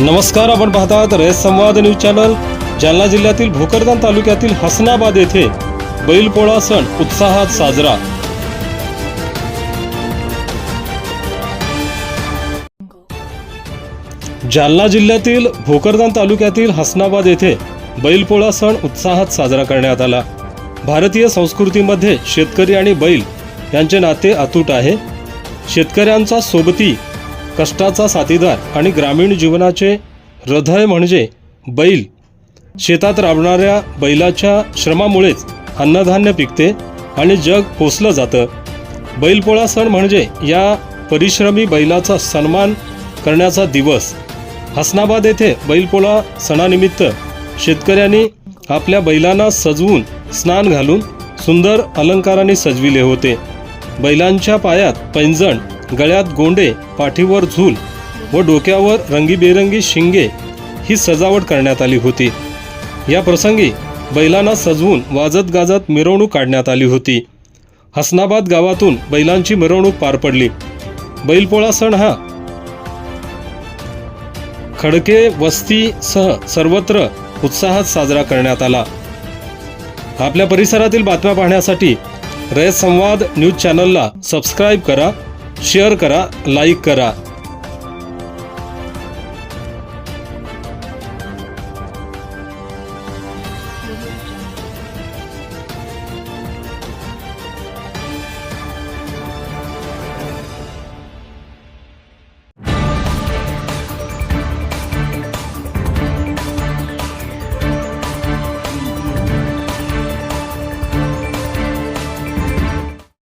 नमस्कार आपण पाहतात रयत संवाद न्यूज चॅनल. जालना जिल्ह्यातील भोकरदान तालुक्यातील हसनाबाद येथे बैलपोळा सण उत्साहात साजरा. जालना जिल्ह्यातील भोकरदान तालुक्यातील हसनाबाद येथे बैलपोळा सण उत्साहात साजरा करण्यात आला. भारतीय संस्कृतीमध्ये शेतकरी आणि बैल यांचे नाते अतूट आहे. शेतकऱ्यांचा सोबती कष्टाचा साथीदार आणि ग्रामीण जीवनाचे हृदय म्हणजे बैल. शेतात राबणाऱ्या बैलाच्या श्रमामुळेच अन्नधान्य पिकते आणि जग पोचलं जातं. बैलपोळा सण म्हणजे या परिश्रमी बैलाचा सन्मान करण्याचा दिवस. हसनाबाद येथे बैलपोळा सणानिमित्त शेतकऱ्यांनी आपल्या बैलांना सजवून स्नान घालून सुंदर अलंकाराने सजविले होते. बैलांच्या पायात पैंजण गळ्यात गोंडे पाठीवर झूल व डोक्यावर रंगीबेरंगी शिंगे ही सजावट करण्यात आली होती. या प्रसंगी बैलांना सजवून वाजत गाजत मिरवणूक काढण्यात आली होती. हसनाबाद गावातून बैलांची मिरवणूक पार पडली. बैलपोळा सण हा खडके वस्तीसह सर्वत्र उत्साहात साजरा करण्यात आला. आपल्या परिसरातील बातम्या पाहण्यासाठी रयत संवाद न्यूज चॅनलला सबस्क्राईब करा. शेअर करा लाईक करा.